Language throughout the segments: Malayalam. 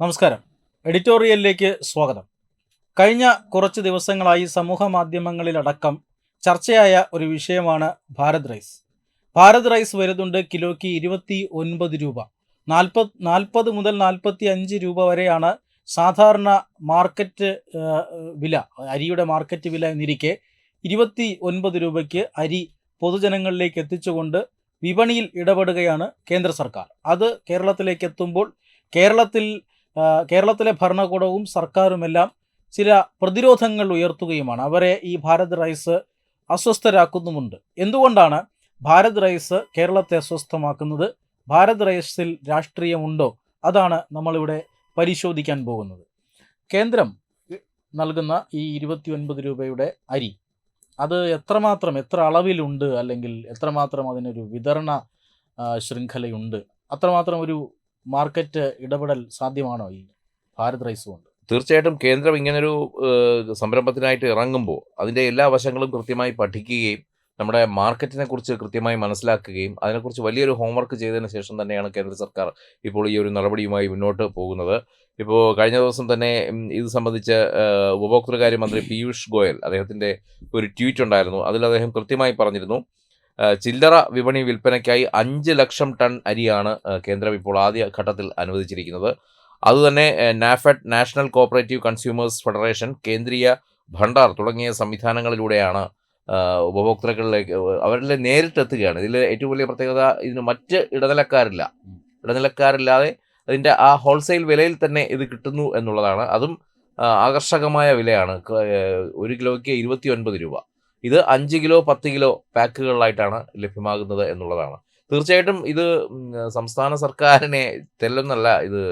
നമസ്കാരം. എഡിറ്റോറിയലിലേക്ക് സ്വാഗതം. കഴിഞ്ഞ കുറച്ച് ദിവസങ്ങളായി സമൂഹ മാധ്യമങ്ങളിലടക്കം ചർച്ചയായ ഒരു വിഷയമാണ് ഭാരത് റൈസ്. ഭാരത് റൈസ് വരുന്നുണ്ട് കിലോയ്ക്ക് ഇരുപത്തി ഒൻപത് രൂപ. നാൽപ്പത് നാൽപ്പത് മുതൽ നാൽപ്പത്തി അഞ്ച് രൂപ വരെയാണ് സാധാരണ മാർക്കറ്റ് വില അരിയുടെ മാർക്കറ്റ് വില എന്നിരിക്കെ ഇരുപത്തി ഒൻപത് രൂപയ്ക്ക് അരി പൊതുജനങ്ങളിലേക്ക് എത്തിച്ചുകൊണ്ട് വിപണിയിൽ ഇടപെടുകയാണ് കേന്ദ്ര സർക്കാർ. അത് കേരളത്തിലേക്ക് എത്തുമ്പോൾ കേരളത്തിൽ കേരളത്തിലെ ഭരണകൂടവും സർക്കാരുമെല്ലാം ചില പ്രതിരോധങ്ങൾ ഉയർത്തുകയുമാണ്. അവരെ ഈ ഭാരത് റൈസ് അസ്വസ്ഥരാക്കുന്നുമുണ്ട്. എന്തുകൊണ്ടാണ് ഭാരത് റൈസ് കേരളത്തെ അസ്വസ്ഥമാക്കുന്നത്? ഭാരത് റൈസിൽ രാഷ്ട്രീയമുണ്ടോ? അതാണ് നമ്മളിവിടെ പരിശോധിക്കാൻ പോകുന്നത്. കേന്ദ്രം നൽകുന്ന ഈ ഇരുപത്തി ഒൻപത് രൂപയുടെ അരി അത് എത്രമാത്രം എത്ര അളവിലുണ്ട്? അല്ലെങ്കിൽ എത്രമാത്രം അതിനൊരു വിതരണ ശൃംഖലയുണ്ട്? അത്രമാത്രം ഒരു മാർക്കറ്റ് ഇടപെടൽ സാധ്യമാണോ ഈ ഭാരത് റൈസ് കൊണ്ട്? തീർച്ചയായിട്ടും കേന്ദ്രം ഇങ്ങനൊരു സംരംഭത്തിനായിട്ട് ഇറങ്ങുമ്പോൾ അതിന്റെ എല്ലാ വശങ്ങളും കൃത്യമായി പഠിക്കുകയും നമ്മുടെ മാർക്കറ്റിനെ കുറിച്ച് കൃത്യമായി മനസ്സിലാക്കുകയും അതിനെക്കുറിച്ച് വലിയൊരു ഹോംവർക്ക് ചെയ്തതിന് ശേഷം തന്നെയാണ് കേന്ദ്ര സർക്കാർ ഇപ്പോൾ ഈ ഒരു നടപടിയുമായി മുന്നോട്ട് പോകുന്നത്. ഇപ്പോൾ കഴിഞ്ഞ ദിവസം തന്നെ ഇത് സംബന്ധിച്ച് ഉപഭോക്തൃകാര്യ മന്ത്രി പീയൂഷ് ഗോയൽ അദ്ദേഹത്തിന്റെ ഒരു ട്വീറ്റ് ഉണ്ടായിരുന്നു. അതിൽ അദ്ദേഹം കൃത്യമായി പറഞ്ഞിരുന്നു ചില്ലറ വിപണി വിൽപ്പനയ്ക്കായി അഞ്ച് ലക്ഷം ടൺ അരിയാണ് കേന്ദ്രം ഇപ്പോൾ ആദ്യ ഘട്ടത്തിൽ അനുവദിച്ചിരിക്കുന്നത്. അതുതന്നെ NAFED national cooperative consumers federation Kendriya Bhandar തുടങ്ങിയ സംവിധാനങ്ങളിലൂടെയാണ് ഉപഭോക്താക്കളിലേക്ക് അവരിൽ നേരിട്ടെത്തുകയാണ് ഇതിൽ ഏറ്റവും വലിയ പ്രത്യേകത ഇതിന് മറ്റ് ഇടനിലക്കാരില്ല. ഇടനിലക്കാരില്ലാതെ അതിന്റെ ആ ഹോൾസെയിൽ വിലയിൽ തന്നെ ഇത് കിട്ടുന്നു എന്നുള്ളതാണ്. അതും ആകർഷകമായ വിലയാണ്. ഒരു കിലോയ്ക്ക് ഇരുപത്തി ഒൻപത് രൂപ. ഇത് അഞ്ച് കിലോ പത്ത് കിലോ പാക്കുകളിലായിട്ടാണ് ലഭ്യമാകുന്നത് എന്നുള്ളതാണ്. തീർച്ചയായിട്ടും ഇത് സംസ്ഥാന സർക്കാരിനെ തെല്ലൊന്നല്ല ഇത്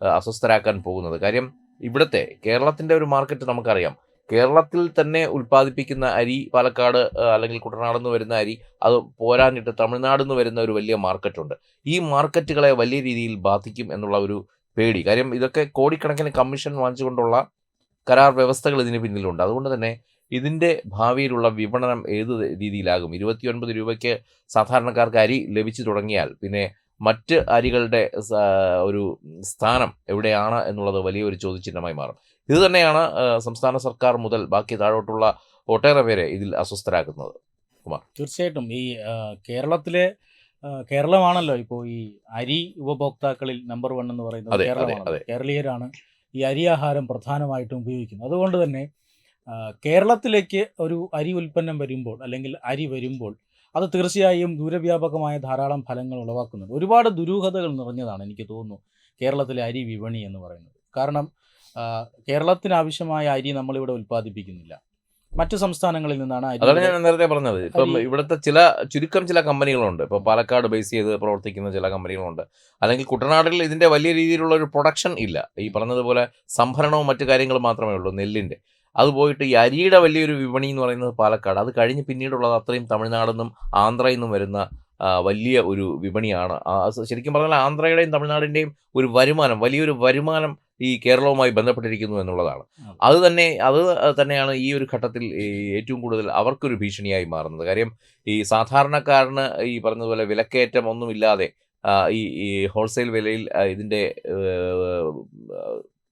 അസ്വസ്ഥരാക്കാൻ പോകുന്നത്. കാര്യം ഇവിടുത്തെ കേരളത്തിന്റെ ഒരു മാർക്കറ്റ് നമുക്കറിയാം. കേരളത്തിൽ തന്നെ ഉൽപ്പാദിപ്പിക്കുന്ന അരി പാലക്കാട് അല്ലെങ്കിൽ കുട്ടനാട് നിന്ന് വരുന്ന അരി അത് പോരാഞ്ഞിട്ട് തമിഴ്നാട് നിന്ന് വരുന്ന ഒരു വലിയ മാർക്കറ്റുണ്ട്. ഈ മാർക്കറ്റുകളെ വലിയ രീതിയിൽ ബാധിക്കും എന്നുള്ള ഒരു പേടി. കാര്യം ഇതൊക്കെ കോടിക്കണക്കിന് കമ്മീഷൻ വാങ്ങിച്ചുകൊണ്ടുള്ള കരാർ വ്യവസ്ഥകൾ ഇതിന് പിന്നിലുണ്ട്. അതുകൊണ്ട് തന്നെ ഇതിന്റെ ഭാവിയിലുള്ള വിപണനം ഏത് രീതിയിലാകും? ഇരുപത്തിയൊൻപത് രൂപയ്ക്ക് സാധാരണക്കാർക്ക് അരി ലഭിച്ചു തുടങ്ങിയാൽ പിന്നെ മറ്റ് അരികളുടെ ഒരു സ്ഥാനം എവിടെയാണ് എന്നുള്ളത് വലിയൊരു ചോദ്യചിഹ്നമായി മാറും. ഇത് തന്നെയാണ് സംസ്ഥാന സർക്കാർ മുതൽ ബാക്കി താഴോട്ടുള്ള ഒട്ടേറെ പേരെ ഇതിൽ അസ്വസ്ഥരാക്കുന്നത്. കുമാർ. തീർച്ചയായിട്ടും. ഈ കേരളത്തിലെ കേരളമാണല്ലോ ഇപ്പോൾ ഈ അരി ഉപഭോക്താക്കളിൽ നമ്പർ വൺ എന്ന് പറയുന്നത് കേരളമാണ്. കേരളീയരാണ് ഈ അരി ആഹാരം പ്രധാനമായിട്ടും ഉപയോഗിക്കുന്നത്. അതുകൊണ്ട് തന്നെ കേരളത്തിലേക്ക് ഒരു അരി ഉൽപ്പന്നം വരുമ്പോൾ അല്ലെങ്കിൽ അരി വരുമ്പോൾ അത് തീർച്ചയായും ദൂരവ്യാപകമായ ധാരാളം ഫലങ്ങൾ ഉളവാക്കുന്നുണ്ട് ഒരുപാട് ദുരൂഹതകൾ നിറഞ്ഞതാണ് എനിക്ക് തോന്നുന്നു കേരളത്തിലെ അരി വിപണി എന്ന് പറയുന്നത്. കാരണം കേരളത്തിനാവശ്യമായ കേരളത്തിന് ആവശ്യമായ അരി നമ്മളിവിടെ ഉൽപ്പാദിപ്പിക്കുന്നില്ല. മറ്റു സംസ്ഥാനങ്ങളിൽ നിന്നാണ് അരി അതാണ് ഞാൻ നേരത്തെ പറഞ്ഞത്. ഇപ്പം ഇവിടുത്തെ ചില ചുരുക്കം ചില കമ്പനികളുണ്ട്. ഇപ്പം പാലക്കാട് ബേസ് ചെയ്ത് പ്രവർത്തിക്കുന്ന ചില കമ്പനികളുണ്ട്. അല്ലെങ്കിൽ കുട്ടനാട്ടിൽ ഇതിന്റെ വലിയ രീതിയിലുള്ള ഒരു പ്രൊഡക്ഷൻ ഇല്ല. ഈ പറഞ്ഞതുപോലെ സംഭരണവും മറ്റു കാര്യങ്ങളും മാത്രമേ ഉള്ളൂ നെല്ലിന്റെ. അത് പോയിട്ട് ഈ അരിയുടെ വലിയൊരു വിപണി എന്ന് പറയുന്നത് പാലക്കാട്. അത് കഴിഞ്ഞ് പിന്നീടുള്ളത് അത്രയും തമിഴ്നാടെന്നും നിന്നും ആന്ധ്രയിൽ നിന്നും വരുന്ന വലിയ ഒരു വിപണിയാണ്. ശരിക്കും പറഞ്ഞാൽ ആന്ധ്രയുടെയും തമിഴ്നാടിന്റെയും ഒരു വരുമാനം വലിയൊരു വരുമാനം ഈ കേരളവുമായി ബന്ധപ്പെട്ടിരിക്കുന്നു എന്നുള്ളതാണ്. അതെ. തന്നെ അത് തന്നെയാണ് ഈ ഒരു ഘട്ടത്തിൽ ഏറ്റവും കൂടുതൽ അവർക്കൊരു ഭീഷണിയായി മാറുന്നത്. കാര്യം ഈ സാധാരണക്കാരന് ഈ പറഞ്ഞതുപോലെ വിലക്കയറ്റം ഒന്നുമില്ലാതെ ഈ ഹോൾസെയിൽ വിലയിൽ ഇതിന്റെ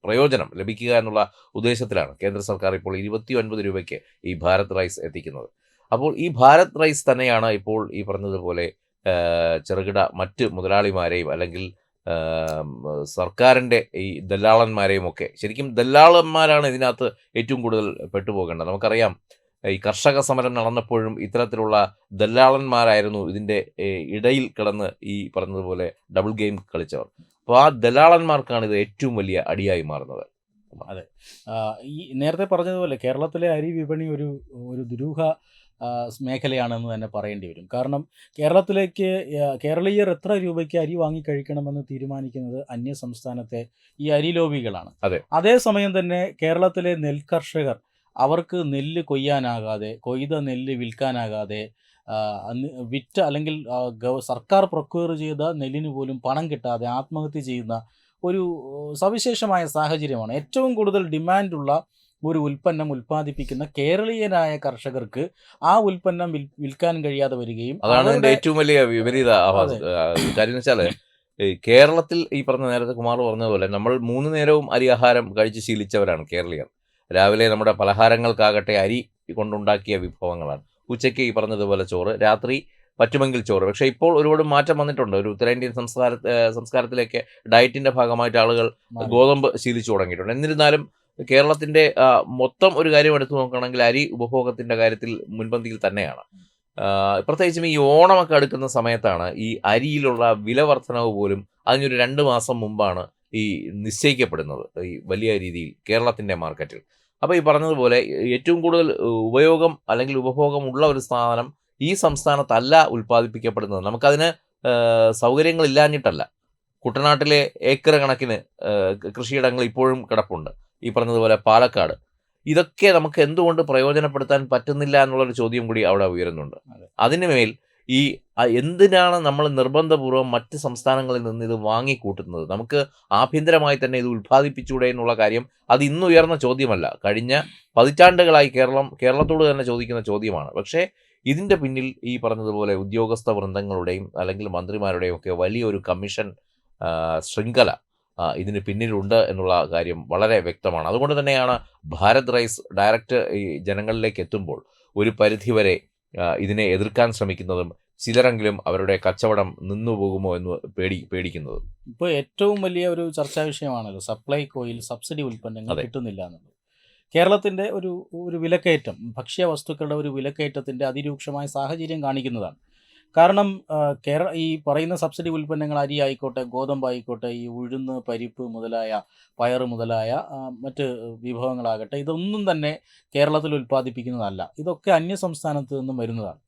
പ്രയോജനം ലഭിക്കുക എന്നുള്ള ഉദ്ദേശത്തിലാണ് കേന്ദ്ര സർക്കാർ ഇപ്പോൾ ഇരുപത്തി ഒൻപത് രൂപയ്ക്ക് ഈ ഭാരത് റൈസ് എത്തിക്കുന്നത്. അപ്പോൾ ഈ ഭാരത് റൈസ് തന്നെയാണ് ഇപ്പോൾ ഈ പറഞ്ഞതുപോലെ ചെറുകിട മറ്റ് മുതലാളിമാരെയും അല്ലെങ്കിൽ സർക്കാരിന്റെ ഈ ദല്ലാളന്മാരെയും ഒക്കെ ശരിക്കും ദല്ലാളന്മാരാണ് ഇതിനകത്ത് ഏറ്റവും കൂടുതൽ പെട്ടുപോകേണ്ടത്. നമുക്കറിയാം ഈ കർഷക സമരം നടന്നപ്പോഴും ഇത്തരത്തിലുള്ള ദല്ലാളന്മാരായിരുന്നു ഇതിന്റെ ഇടയിൽ കിടന്ന് ഈ പറഞ്ഞതുപോലെ ഡബിൾ ഗെയിം കളിച്ചവർ. അപ്പോൾ ആ ദലാളന്മാർക്കാണ് ഇത് ഏറ്റവും വലിയ അടിയായി മാറുന്നത്. അതെ. ഈ നേരത്തെ പറഞ്ഞതുപോലെ കേരളത്തിലെ അരി വിപണി ഒരു ഒരു ദുരൂഹ മേഖലയാണെന്ന് തന്നെ പറയേണ്ടി വരും. കാരണം കേരളത്തിലേക്ക് കേരളീയർ എത്ര രൂപയ്ക്ക് അരി വാങ്ങി കഴിക്കണമെന്ന് തീരുമാനിക്കുന്നത് അന്യ സംസ്ഥാനത്തെ ഈ അരി ലോബികളാണ്. അതെ. അതേസമയം തന്നെ കേരളത്തിലെ നെൽകർഷകർ അവർക്ക് നെല്ല് കൊയ്യാനാകാതെ കൊയ്ത നെല്ല് വിൽക്കാനാകാതെ വിറ്റ അല്ലെങ്കിൽ സർക്കാർ പ്രൊക്യൂർ ചെയ്ത നെല്ലിന് പോലും പണം കിട്ടാതെ ആത്മഹത്യ ചെയ്യുന്ന ഒരു സവിശേഷമായ സാഹചര്യമാണ്. ഏറ്റവും കൂടുതൽ ഡിമാൻഡുള്ള ഒരു ഉൽപ്പന്നം ഉൽപ്പാദിപ്പിക്കുന്ന കേരളീയനായ കർഷകർക്ക് ആ ഉൽപ്പന്നം വിൽക്കാൻ കഴിയാതെ വരികയും അതാണ് ഏറ്റവും വലിയ വിപരീത കാര്യം വെച്ചാൽ കേരളത്തിൽ ഈ പറഞ്ഞ നേരത്തെ കുമാർ പറഞ്ഞതുപോലെ നമ്മൾ മൂന്ന് നേരവും അരി ആഹാരം കഴിച്ച് ശീലിച്ചവരാണ് കേരളീയർ. രാവിലെ നമ്മുടെ പലഹാരങ്ങൾക്കാകട്ടെ അരി കൊണ്ടുണ്ടാക്കിയ വിഭവങ്ങളാണ്. ഉച്ചയ്ക്ക് ഈ പറഞ്ഞതുപോലെ ചോറ് രാത്രി പറ്റുമെങ്കിൽ ചോറ്. പക്ഷേ ഇപ്പോൾ ഒരുപാട് മാറ്റം വന്നിട്ടുണ്ട്. ഒരു ഉത്തരേന്ത്യൻ സംസ്കാര സംസ്കാരത്തിലേക്ക് ഡയറ്റിന്റെ ഭാഗമായിട്ട് ആളുകൾ ഗോതമ്പ് ശീലിച്ചു തുടങ്ങിയിട്ടുണ്ട്. എന്നിരുന്നാലും കേരളത്തിന്റെ ആ, മൊത്തം ഒരു കാര്യം എടുത്തു നോക്കുകയാണെങ്കിൽ അരി ഉപഭോഗത്തിന്റെ കാര്യത്തിൽ മുൻപന്തിയിൽ തന്നെയാണ്. പ്രത്യേകിച്ചും ഈ ഓണമൊക്കെ അടുക്കുന്ന സമയത്താണ് ഈ അരിയിലുള്ള വില വർധനവ് പോലും അതിനൊരു രണ്ട് മാസം മുമ്പാണ് ഈ നിശ്ചയിക്കപ്പെടുന്നത്. ഈ വലിയ രീതിയിൽ കേരളത്തിന്റെ മാർക്കറ്റിൽ. അപ്പോൾ ഈ പറഞ്ഞതുപോലെ ഏറ്റവും കൂടുതൽ ഉപയോഗം അല്ലെങ്കിൽ ഉപഭോഗമുള്ള ഒരു സാധനം ഈ സംസ്ഥാനത്തല്ല ഉൽപ്പാദിപ്പിക്കപ്പെടുന്നത്. നമുക്കതിന് സൗകര്യങ്ങളില്ലാഞ്ഞിട്ടല്ല. കുട്ടനാട്ടിലെ ഏക്കർ കണക്കിന് കൃഷിയിടങ്ങൾ ഇപ്പോഴും കിടപ്പുണ്ട്. ഈ പറഞ്ഞതുപോലെ പാലക്കാട്. ഇതൊക്കെ നമുക്ക് എന്തുകൊണ്ട് പ്രയോജനപ്പെടുത്താൻ പറ്റുന്നില്ല എന്നുള്ളൊരു ചോദ്യം കൂടി അവിടെ ഉയരുന്നുണ്ട്. അതെ. അതിനുമേൽ ഈ എന്തിനാണ് നമ്മൾ നിർബന്ധപൂർവം മറ്റ് സംസ്ഥാനങ്ങളിൽ നിന്ന് ഇത് വാങ്ങിക്കൂട്ടുന്നത്? നമുക്ക് ആഭ്യന്തരമായി തന്നെ ഇത് ഉൽപ്പാദിപ്പിച്ചൂടെ എന്നുള്ള കാര്യം അത് ഇന്നുയർന്ന ചോദ്യമല്ല. കഴിഞ്ഞ പതിറ്റാണ്ടുകളായി കേരളം കേരളത്തോട് തന്നെ ചോദിക്കുന്ന ചോദ്യമാണ്. പക്ഷേ ഇതിന്റെ പിന്നിൽ ഈ പറഞ്ഞതുപോലെ ഉദ്യോഗസ്ഥ വൃന്ദങ്ങളുടെയും അല്ലെങ്കിൽ മന്ത്രിമാരുടെയും ഒക്കെ വലിയൊരു കമ്മീഷൻ ശൃംഖല ഇതിന് പിന്നിലുണ്ട് എന്നുള്ള കാര്യം വളരെ വ്യക്തമാണ്. അതുകൊണ്ട് തന്നെയാണ് ഭാരത് റൈസ് ഡയറക്റ്റ് ഈ ജനങ്ങളിലേക്ക് എത്തുമ്പോൾ ഒരു പരിധിവരെ ഇതിനെ എതിർക്കാൻ ശ്രമിക്കുന്നതും ചിലരെങ്കിലും അവരുടെ കച്ചവടം നിന്നുപോകുമോ എന്ന് പേടി പേടിക്കുന്നത്. ഇപ്പോൾ ഏറ്റവും വലിയ ഒരു ചർച്ചാ വിഷയമാണല്ലോ സപ്ലൈകോയിൽ സബ്സിഡി ഉൽപ്പന്നങ്ങൾ. കിട്ടുന്നില്ല എന്നുള്ളത്. കേരളത്തിന്റെ ഒരു ഒരു വിലക്കയറ്റം ഭക്ഷ്യ വസ്തുക്കളുടെ ഒരു വിലക്കയറ്റത്തിന്റെ അതിരൂക്ഷമായ സാഹചര്യം കാണിക്കുന്നതാണ്. കാരണം കേരള കേര ഈ പറയുന്ന സബ്സിഡി ഉൽപ്പന്നങ്ങൾ അരി ആയിക്കോട്ടെ ഗോതമ്പ് ആയിക്കോട്ടെ ഈ ഉഴുന്ന് പരിപ്പ് മുതലായ പയർ മുതലായ മറ്റ് വിഭവങ്ങളാകട്ടെ ഇതൊന്നും തന്നെ കേരളത്തിൽ ഉൽപ്പാദിപ്പിക്കുന്നതല്ല. ഇതൊക്കെ അന്യ സംസ്ഥാനത്ത് നിന്നും വരുന്നതാണ്.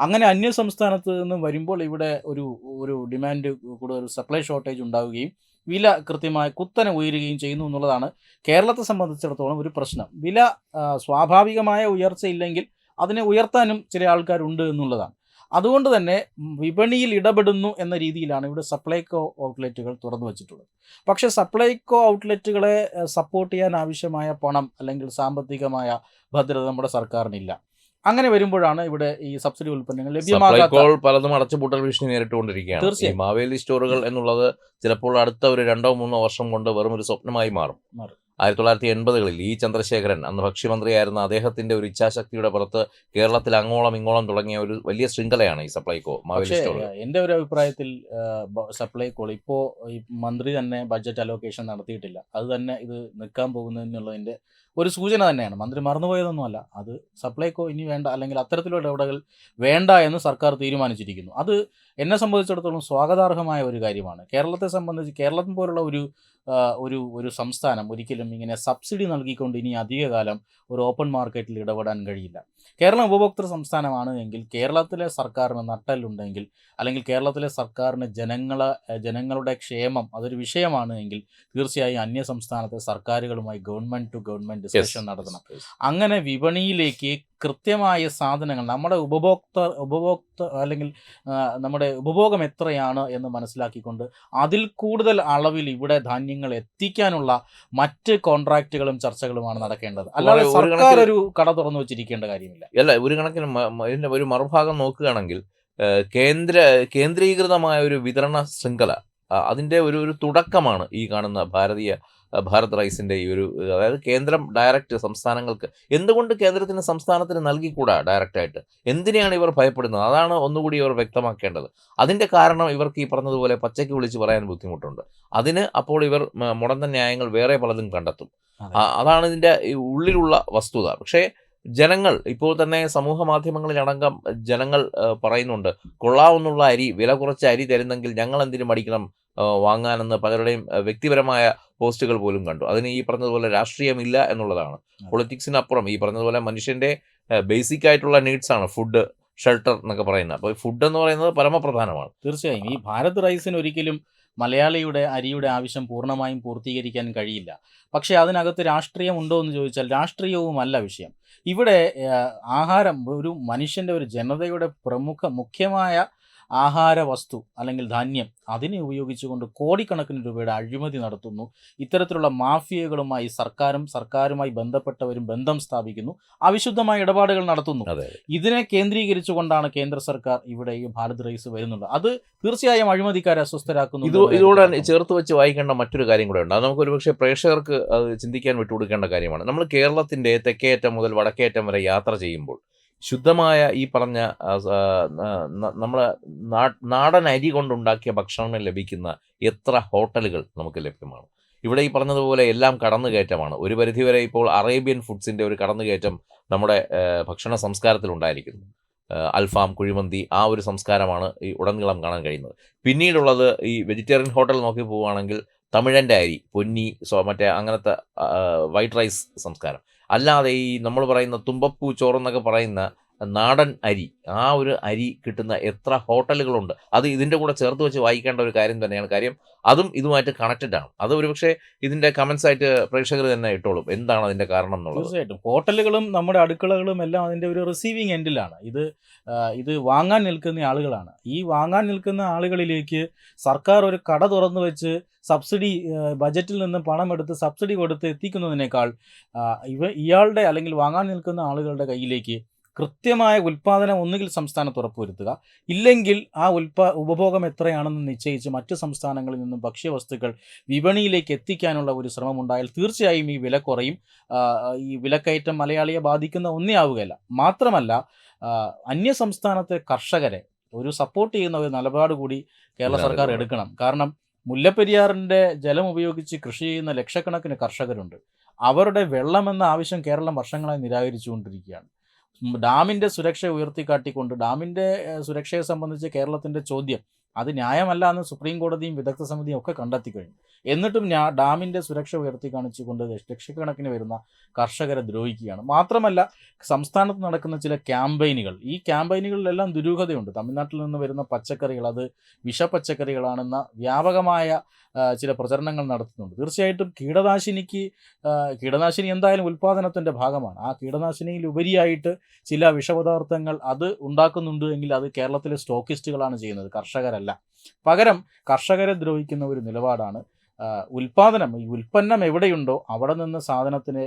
അങ്ങനെ അന്യ സംസ്ഥാനത്ത് നിന്നും വരുമ്പോൾ ഇവിടെ ഒരു ഒരു ഡിമാൻഡ് കൂടുതൽ സപ്ലൈ ഷോർട്ടേജ് ഉണ്ടാവുകയും വില കൃത്യമായി കുത്തനെ ഉയരുകയും ചെയ്യുന്നു എന്നുള്ളതാണ് കേരളത്തെ സംബന്ധിച്ചിടത്തോളം ഒരു പ്രശ്നം. വില സ്വാഭാവികമായ ഉയർച്ച ഇല്ലെങ്കിൽ അതിനെ ഉയർത്താനും ചില ആൾക്കാരുണ്ട് എന്നുള്ളതാണ്. അതുകൊണ്ട് തന്നെ വിപണിയിൽ ഇടപെടുന്നു എന്ന രീതിയിലാണ് ഇവിടെ സപ്ലൈകോ ഔട്ട്ലെറ്റുകൾ തുറന്നു വച്ചിട്ടുള്ളത് പക്ഷേ സപ്ലൈകോ ഔട്ട്ലെറ്റുകളെ സപ്പോർട്ട് ചെയ്യാൻ ആവശ്യമായ പണം അല്ലെങ്കിൽ സാമ്പത്തികമായ ഭദ്രത നമ്മുടെ സർക്കാരിനില്ല അങ്ങനെ വരുമ്പോഴാണ് ഇവിടെ ഈ സബ്സിഡി ഉൽപ്പന്നങ്ങൾ ലഭ്യമാകാത്ത പലതും അടച്ചുപൂട്ടൽ ഭീഷണി നേരിട്ടുകൊണ്ടിരിക്കുകയാണ് തീർച്ചയായും. മാവേലി സ്റ്റോറുകൾ എന്നുള്ളത് ചിലപ്പോൾ അടുത്ത ഒരു രണ്ടോ മൂന്നോ വർഷം കൊണ്ട് വെറും ഒരു സ്വപ്നമായി മാറും മാറും. ആയിരത്തി തൊള്ളായിരത്തി എൺപതുകളിൽ ഇ ചന്ദ്രശേഖരൻ അന്ന് ഭക്ഷ്യമന്ത്രിയായിരുന്ന അദ്ദേഹത്തിന്റെ ഒരു ഇച്ഛാശക്തിയുടെ പുറത്ത് കേരളത്തിൽ അങ്ങോളം ഇങ്ങോളം തുടങ്ങിയ ഒരു വലിയ ശൃംഖലയാണ് ഈ സപ്ലൈകോ എന്റെ ഒരു അഭിപ്രായത്തിൽ സപ്ലൈകോൾ ഇപ്പോ മന്ത്രി തന്നെ ബഡ്ജറ്റ് അലോക്കേഷൻ നടത്തിയിട്ടില്ല. അത് തന്നെ ഇത് നിൽക്കാൻ പോകുന്നതെന്നുള്ളതിന്റെ ഒരു സൂചന തന്നെയാണ്. മന്ത്രി മറന്നുപോയതൊന്നുമല്ല. അത് സപ്ലൈകോ ഇനി വേണ്ട അല്ലെങ്കിൽ അത്തരത്തിലുള്ള ഇടപെടൽ വേണ്ട എന്ന് സർക്കാർ തീരുമാനിച്ചിരിക്കുന്നു. അത് എന്നെ സംബന്ധിച്ചിടത്തോളം സ്വാഗതാർഹമായ ഒരു കാര്യമാണ്. കേരളത്തെ സംബന്ധിച്ച് കേരളം പോലുള്ള ഒരു ഒരു ഒരു സംസ്ഥാനം ഒരിക്കലും ഇങ്ങനെ സബ്സിഡി നൽകിക്കൊണ്ട് ഇനി അധികകാലം ഒരു ഓപ്പൺ മാർക്കറ്റിൽ ഇടപെടാൻ കഴിയില്ല. കേരളം ഉപഭോക്തൃ സംസ്ഥാനമാണ് എങ്കിൽ കേരളത്തിലെ സർക്കാരിന് നട്ടലുണ്ടെങ്കിൽ അല്ലെങ്കിൽ കേരളത്തിലെ സർക്കാരിന് ജനങ്ങളെ ജനങ്ങളുടെ ക്ഷേമം അതൊരു വിഷയമാണ് എങ്കിൽ തീർച്ചയായും അന്യ സംസ്ഥാനത്തെ സർക്കാരുകളുമായി ഗവൺമെന്റ് ടു ഗവൺമെന്റ് ഡിസ്കഷൻ നടത്തണം. അങ്ങനെ വിപണിയിലേക്ക് കൃത്യമായ സാധനങ്ങൾ നമ്മുടെ ഉപഭോക്ത ഉപഭോക്ത അല്ലെങ്കിൽ നമ്മുടെ ഉപഭോഗം എത്രയാണ് എന്ന് മനസ്സിലാക്കിക്കൊണ്ട് അതിൽ കൂടുതൽ അളവിൽ ഇവിടെ ധാന്യങ്ങൾ എത്തിക്കാനുള്ള മറ്റ് കോൺട്രാക്റ്റുകളും ചർച്ചകളുമാണ് നടക്കേണ്ടത്. അല്ലാതെ സർക്കാർ ഒരു കട തുറന്നു വെച്ചിരിക്കേണ്ട കാര്യമില്ല. അല്ല ഒരു കണക്കിന് ഇതിന്റെ ഒരു മറുഭാഗം നോക്കുകയാണെങ്കിൽ കേന്ദ്ര കേന്ദ്രീകൃതമായ ഒരു വിതരണ ശൃംഖല അതിന്റെ അതിന്റെ ഒരു ഒരു തുടക്കമാണ് ഈ കാണുന്ന ഭാരതീയ ഭാരത് റൈസിന്റെ ഈ ഒരു അതായത് കേന്ദ്രം ഡയറക്റ്റ് സംസ്ഥാനങ്ങൾക്ക് എന്തുകൊണ്ട് കേന്ദ്രത്തിന് സംസ്ഥാനത്തിന് നൽകിക്കൂടാ ഡയറക്റ്റായിട്ട് എന്തിനെയാണ് ഇവർ ഭയപ്പെടുന്നത്? അതാണ് ഒന്നുകൂടി ഇവർ വ്യക്തമാക്കേണ്ടത്. അതിന്റെ കാരണം ഇവർക്ക് ഈ പറഞ്ഞതുപോലെ പച്ചയ്ക്ക് വിളിച്ച് പറയാൻ ബുദ്ധിമുട്ടുണ്ട്. അതിന് അപ്പോൾ ഇവർ മുടന്ത ന്യായങ്ങൾ വേറെ പലതും കണ്ടെത്തും. അതാണ് ഇതിന്റെ ഉള്ളിലുള്ള വസ്തുത. പക്ഷേ ജനങ്ങൾ ഇപ്പോൾ തന്നെ സമൂഹ മാധ്യമങ്ങളിലടങ്കം ജനങ്ങൾ പറയുന്നുണ്ട് കൊള്ളാവുന്നുള്ള അരി വില കുറച്ച അരി തരുന്നെങ്കിൽ ഞങ്ങൾ എന്തിനു മടിക്കണം? വാങ്ങാനെന്ന് പലരുടെയും വ്യക്തിപരമായ പോസ്റ്റുകൾ പോലും കണ്ടു. അതിന് ഈ പറഞ്ഞതുപോലെ രാഷ്ട്രീയമില്ല എന്നുള്ളതാണ്. പൊളിറ്റിക്സിനപ്പുറം ഈ പറഞ്ഞതുപോലെ മനുഷ്യന്റെ ബേസിക് ആയിട്ടുള്ള നീഡ്സ് ആണ് ഫുഡ് ഷെൽട്ടർ എന്നൊക്കെ പറയുന്നത്. അപ്പോൾ ഫുഡ് എന്ന് പറയുന്നത് പരമപ്രധാനമാണ്. തീർച്ചയായും. ഈ ഭാരത് റൈസിന് ഒരിക്കലും മലയാളിയുടെ അരിയുടെ ആവശ്യം പൂർണമായും പൂർത്തീകരിക്കാൻ കഴിയില്ല. പക്ഷേ അതിനകത്ത് രാഷ്ട്രീയം ഉണ്ടോ എന്ന് ചോദിച്ചാൽ രാഷ്ട്രീയവുമല്ല വിഷയം. ഇവിടെ ആഹാരം ഒരു മനുഷ്യന്റെ ഒരു ജനതയുടെ പ്രമുഖ മുഖ്യമായ ആഹാര വസ്തു അല്ലെങ്കിൽ ധാന്യം അതിനെ ഉപയോഗിച്ചുകൊണ്ട് കോടിക്കണക്കിന് രൂപയുടെ അഴിമതി നടത്തുന്നു. ഇത്തരത്തിലുള്ള മാഫിയകളുമായി സർക്കാരും സർക്കാരുമായി ബന്ധപ്പെട്ടവരും ബന്ധം സ്ഥാപിക്കുന്നു. അവിശുദ്ധമായ ഇടപാടുകൾ നടത്തുന്നു. ഇതിനെ കേന്ദ്രീകരിച്ചുകൊണ്ടാണ് കേന്ദ്ര സർക്കാർ ഇവിടെ ഈ ഭാരത് റൈസ് വരുന്നുണ്ട് അത് തീർച്ചയായും അഴിമതിക്കാരെ അസ്വസ്ഥരാക്കുന്നു ഇത് ഇതോടെ ചേർത്ത് വെച്ച് വായിക്കേണ്ട മറ്റൊരു കാര്യം കൂടെ ഉണ്ട്. അത് നമുക്ക് ഒരുപക്ഷെ പ്രേക്ഷകർക്ക് അത് ചിന്തിക്കാൻ വിട്ടുകൊടുക്കേണ്ട കാര്യമാണ്. നമ്മൾ കേരളത്തിന്റെ തെക്കേയറ്റം മുതൽ വടക്കേറ്റം വരെ യാത്ര ചെയ്യുമ്പോൾ ശുദ്ധമായ ഈ പറഞ്ഞ നമ്മളെ നാടൻ അരി കൊണ്ടുണ്ടാക്കിയ ഭക്ഷണം ലഭിക്കുന്ന എത്ര ഹോട്ടലുകൾ നമുക്ക് ലഭ്യമാണ്. ഇവിടെ ഈ പറഞ്ഞതുപോലെ എല്ലാം കടന്നുകയറ്റമാണ്. ഒരു പരിധിവരെ ഇപ്പോൾ അറേബ്യൻ ഫുഡ്സിന്റെ ഒരു കടന്നുകയറ്റം നമ്മുടെ ഭക്ഷണ സംസ്കാരത്തിൽ ഉണ്ടായിരിക്കുന്നു. അൽഫാം കുഴിമന്തി ആ ഒരു സംസ്കാരമാണ് ഈ ഉടനീളം കാണാൻ കഴിയുന്നത്. പിന്നീടുള്ളത് ഈ വെജിറ്റേറിയൻ ഹോട്ടൽ നോക്കി പോവുകയാണെങ്കിൽ തമിഴന്റെ അരി പൊന്നി സോ മറ്റേ അങ്ങനത്തെ വൈറ്റ് റൈസ് സംസ്കാരം. അല്ലാതെ ഈ നമ്മൾ പറയുന്ന തുമ്പപ്പൂ ചോറെന്നൊക്കെ പറയുന്ന നാടൻ അരി ആ ഒരു അരി കിട്ടുന്ന എത്ര ഹോട്ടലുകളുണ്ട് അത് ഇതിന്റെ കൂടെ ചേർത്ത് വെച്ച് വായിക്കേണ്ട ഒരു കാര്യം തന്നെയാണ്. കാര്യം അതും ഇതുമായിട്ട് കണക്റ്റഡ് ആണ്. അത് ഒരുപക്ഷെ ഇതിന്റെ കമൻസ് ആയിട്ട് പ്രേക്ഷകർ തന്നെ ഇട്ടോളും. എന്താണ് അതിന്റെ കാരണം എന്നുള്ളത്? തീർച്ചയായിട്ടും. ഹോട്ടലുകളും നമ്മുടെ അടുക്കളകളും എല്ലാം അതിന്റെ ഒരു റിസീവിങ് എൻഡിലാണ് ഇത് ഇത് വാങ്ങാൻ നിൽക്കുന്ന ആളുകളാണ്. ഈ വാങ്ങാൻ നിൽക്കുന്ന ആളുകളിലേക്ക് സർക്കാർ ഒരു കട തുറന്നു വെച്ച് സബ്സിഡി ബജറ്റിൽ നിന്ന് പണം എടുത്ത് സബ്സിഡി കൊടുത്ത് എത്തിക്കുന്നതിനേക്കാൾ ഇവ ഇയാളുടെ അല്ലെങ്കിൽ വാങ്ങാൻ നിൽക്കുന്ന ആളുകളുടെ കയ്യിലേക്ക് കൃത്യമായ ഉൽപ്പാദനം ഒന്നുകിൽ സംസ്ഥാനത്ത് ഉറപ്പുവരുത്തുക. ഇല്ലെങ്കിൽ ആ ഉൽപാ ഉപഭോഗം എത്രയാണെന്ന് നിശ്ചയിച്ച് മറ്റ് സംസ്ഥാനങ്ങളിൽ നിന്നും ഭക്ഷ്യവസ്തുക്കൾ വിപണിയിലേക്ക് എത്തിക്കാനുള്ള ഒരു ശ്രമം ഉണ്ടായാൽ തീർച്ചയായും ഈ വില കുറയും. ഈ വിലക്കയറ്റം മലയാളിയെ ബാധിക്കുന്ന ഒന്നേ ആവുകയില്ല. മാത്രമല്ല അന്യ സംസ്ഥാനത്തെ കർഷകരെ ഒരു സപ്പോർട്ട് ചെയ്യുന്ന ഒരു നിലപാട് കൂടി കേരള സർക്കാർ എടുക്കണം. കാരണം മുല്ലപ്പെരിയാറിന്റെ ജലം ഉപയോഗിച്ച് കൃഷി ചെയ്യുന്ന ലക്ഷക്കണക്കിന് കർഷകരുണ്ട്. അവരുടെ വെള്ളമെന്ന ആവശ്യം കേരളം വർഷങ്ങളായി നിരാകരിച്ചുകൊണ്ടിരിക്കുകയാണ്. ഉം, ഡാമിന്റെ സുരക്ഷ ഉയർത്തിക്കാട്ടിക്കൊണ്ട് ഡാമിന്റെ സുരക്ഷയെ സംബന്ധിച്ച് കേരളത്തിന്റെ ചോദ്യം അത് ന്യായമല്ല എന്ന് സുപ്രീം കോടതിയും വിദഗ്ധ സമിതിയും ഒക്കെ കണ്ടെത്തി കഴിഞ്ഞു എന്നിട്ടും ഡാമിന്റെ സുരക്ഷ ഉയർത്തി കാണിച്ചുകൊണ്ട് ലക്ഷക്കണക്കിന് വരുന്ന കർഷകരെ ദ്രോഹിക്കുകയാണ്. മാത്രമല്ല സംസ്ഥാനത്ത് നടക്കുന്ന ചില ക്യാമ്പയിനുകൾ ഈ ക്യാമ്പയിനുകളിലെല്ലാം ദുരൂഹതയുണ്ട്. തമിഴ്നാട്ടിൽ നിന്ന് വരുന്ന പച്ചക്കറികൾ അത് വിഷപ്പച്ചക്കറികളാണെന്ന വ്യാപകമായ ചില പ്രചരണങ്ങൾ നടത്തുന്നുണ്ട്. തീർച്ചയായിട്ടും കീടനാശിനിക്ക് കീടനാശിനി എന്തായാലും ഉൽപ്പാദനത്തിന്റെ ഭാഗമാണ്. ആ കീടനാശിനിയിൽ ഉപരിയായിട്ട് ചില വിഷപദാർത്ഥങ്ങൾ അത് ഉണ്ടാക്കുന്നുണ്ട് എങ്കിൽ അത് കേരളത്തിലെ സ്റ്റോക്കിസ്റ്റുകളാണ് ചെയ്യുന്നത് കർഷകരല്ല. പകരം കർഷകരെ ദ്രോഹിക്കുന്ന ഒരു നിലപാടാണ്. ഉൽപാദനം ഈ ഉൽപ്പന്നം എവിടെയുണ്ടോ അവിടെ നിന്ന് സാധനത്തിന്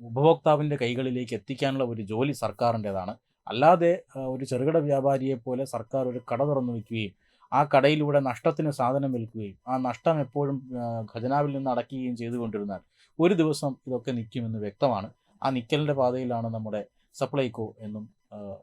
ഉപഭോക്താവിന്റെ കൈകളിലേക്ക് എത്തിക്കാനുള്ള ഒരു ജോലി സർക്കാരിന്റെതാണ്. അല്ലാതെ ഒരു ചെറുകിട വ്യാപാരിയെ പോലെ സർക്കാർ ഒരു കട തുറന്നു വയ്ക്കുകയും ആ കടയിലൂടെ നഷ്ടത്തിന് സാധനം വിൽക്കുകയും ആ നഷ്ടം എപ്പോഴും ഖജനാവിൽ നിന്ന് അടയ്ക്കുകയും ചെയ്തുകൊണ്ടിരുന്നാൽ ഒരു ദിവസം ഇതൊക്കെ നിൽക്കുമെന്ന് വ്യക്തമാണ്. ആ നിക്കലിന്റെ പാതയിലാണ് നമ്മുടെ സപ്ലൈകോ എന്നും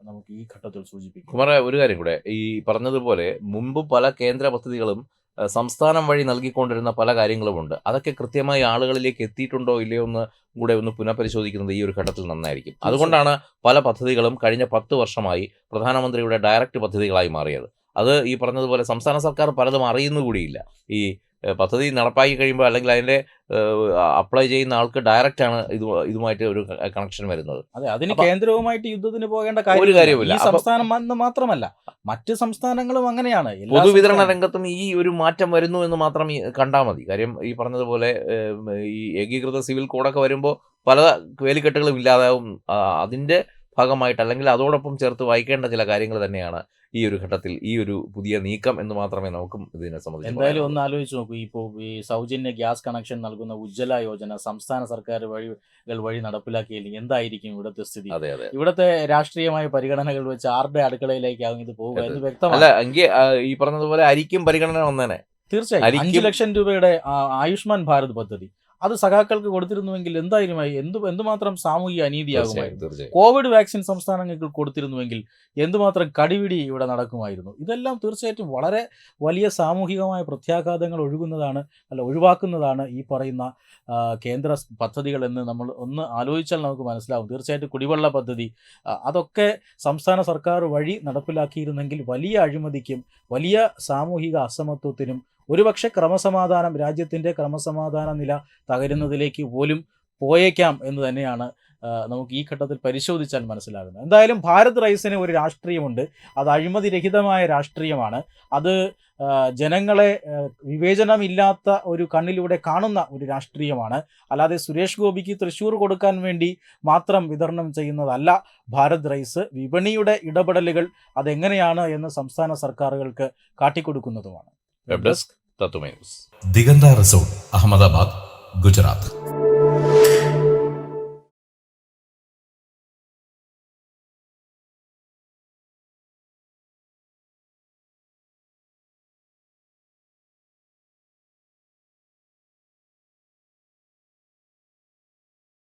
നമുക്ക് ഈ ഘട്ടത്തിൽ സൂചിപ്പിക്കും. കുമാര ഒരു കാര്യം കൂടെ. ഈ പറഞ്ഞതുപോലെ മുമ്പ് പല കേന്ദ്ര പദ്ധതികളും സംസ്ഥാനം വഴി നൽകിക്കൊണ്ടിരുന്ന പല കാര്യങ്ങളുമുണ്ട് അതൊക്കെ കൃത്യമായി ആളുകളിലേക്ക് എത്തിയിട്ടുണ്ടോ ഇല്ലയോ എന്ന് കൂടെ ഒന്ന് പുനഃപരിശോധിക്കുന്നത് ഈ ഒരു ഘട്ടത്തിൽ നന്നായിരിക്കും. അതുകൊണ്ടാണ് പല പദ്ധതികളും കഴിഞ്ഞ പത്ത് വർഷമായി പ്രധാനമന്ത്രിയുടെ ഡയറക്റ്റ് പദ്ധതികളായി മാറിയത്. അത് ഈ പറഞ്ഞതുപോലെ സംസ്ഥാന സർക്കാർ പലതും അറിയുന്നു കൂടിയില്ല ഈ പദ്ധതി നടപ്പാക്കി കഴിയുമ്പോൾ അല്ലെങ്കിൽ അതിന്റെ അപ്ലൈ ചെയ്യുന്ന ആൾക്ക് ഡയറക്റ്റ് ആണ് ഇത് ഇതുമായിട്ട് ഒരു കണക്ഷൻ വരുന്നത്. അതെ അതിന് കേന്ദ്രവുമായിട്ട് യുദ്ധത്തിന് പോകേണ്ട ഒരു കാര്യമില്ല സംസ്ഥാനം എന്ന് മാത്രമല്ല മറ്റ് സംസ്ഥാനങ്ങളും അങ്ങനെയാണ്. പൊതുവിതരണ രംഗത്തും ഈ ഒരു മാറ്റം വരുന്നു എന്ന് മാത്രം കണ്ടാൽ മതി. കാര്യം ഈ പറഞ്ഞതുപോലെ ഈ ഏകീകൃത സിവിൽ കോഡൊക്കെ വരുമ്പോൾ പല വേലിക്കെട്ടുകളും ഇല്ലാതാവും. അതിന്റെ അതിന്റെ ഭാഗമായിട്ട് അല്ലെങ്കിൽ അതോടൊപ്പം ചേർത്ത് വായിക്കേണ്ട ചില കാര്യങ്ങൾ തന്നെയാണ്. ഈ ഒരു ഘട്ടത്തിൽ ഈ ഒരു പുതിയ നീക്കം എന്ന് മാത്രമേ നമുക്കും ഇതിനെ സംബന്ധിച്ച് എന്തായാലും ഒന്ന് ആലോചിച്ച് നോക്കൂ. ഇപ്പോൾ ഈ സൗജന്യ ഗ്യാസ് കണക്ഷൻ നൽകുന്ന ഉജ്ജ്വല യോജന സംസ്ഥാന സർക്കാർ വഴികൾ വഴി നടപ്പിലാക്കിയില്ലെങ്കിൽ എന്തായിരിക്കും ഇവിടുത്തെ സ്ഥിതി? അതെ അതെ. ഇവിടുത്തെ രാഷ്ട്രീയമായ പരിഗണനകൾ വെച്ച് ആരുടെ അടുക്കളയിലേക്കാകും ഇത് പോവുക എന്ന് വ്യക്തമാണ്. അല്ല എങ്കിൽ ഈ പറഞ്ഞതുപോലെ അരിക്കും പരിഗണന വന്നേനെ. തീർച്ചയായും അഞ്ചു ലക്ഷം രൂപയുടെ ആയുഷ്മാൻ ഭാരത് പദ്ധതി. അത് സഖാക്കൾക്ക് കൊടുത്തിരുന്നുവെങ്കിൽ എന്തായാലും എന്ത് എന്തുമാത്രം സാമൂഹിക അനീതിയാകുമായിരുന്നു? കോവിഡ് വാക്സിൻ സംസ്ഥാനങ്ങൾക്ക് കൊടുത്തിരുന്നുവെങ്കിൽ എന്തുമാത്രം കടിപിടി ഇവിടെ നടക്കുമായിരുന്നു? ഇതെല്ലാം തീർച്ചയായിട്ടും വളരെ വലിയ സാമൂഹികമായ പ്രത്യാഘാതങ്ങൾ ഒഴുകുന്നതാണ് അല്ല ഒഴിവാക്കുന്നതാണ് ഈ പറയുന്ന കേന്ദ്ര പദ്ധതികൾ എന്ന് നമ്മൾ ഒന്ന് ആലോചിച്ചാൽ നമുക്ക് മനസ്സിലാവും. തീർച്ചയായിട്ടും കുടിവെള്ള പദ്ധതി അതൊക്കെ സംസ്ഥാന സർക്കാർ വഴി നടപ്പിലാക്കിയിരുന്നെങ്കിൽ വലിയ അഴിമതിക്കും വലിയ സാമൂഹിക അസമത്വത്തിനും ഒരുപക്ഷെ ക്രമസമാധാനം രാജ്യത്തിന്റെ ക്രമസമാധാന നില തകരുന്നതിലേക്ക് പോലും പോയേക്കാം എന്ന് തന്നെയാണ് നമുക്ക് ഈ ഘട്ടത്തിൽ പരിശോധിച്ചാൽ മനസ്സിലാകുന്നത്. എന്തായാലും ഭാരത് റൈസിന് ഒരു രാഷ്ട്രീയമുണ്ട്. അത് അഴിമതിരഹിതമായ രാഷ്ട്രീയമാണ്. അത് ജനങ്ങളെ വിവേചനമില്ലാത്ത ഒരു കണ്ണിലൂടെ കാണുന്ന ഒരു രാഷ്ട്രീയമാണ്. അല്ലാതെ സുരേഷ് ഗോപിക്ക് തൃശ്ശൂർ കൊടുക്കാൻ വേണ്ടി മാത്രം വിതരണം ചെയ്യുന്നതല്ല ഭാരത് റൈസ്. വിപണിയുടെ ഇടപെടലുകൾ അതെങ്ങനെയാണ് എന്ന് സംസ്ഥാന സർക്കാരുകൾക്ക് കാട്ടിക്കൊടുക്കുന്നതുമാണ്. വെബ് ഡെസ്ക് തത്വമേ ന്യൂസ് ദിഗന്ത റിസോർട്ട് അഹമ്മദാബാദ് ഗുജറാത്ത്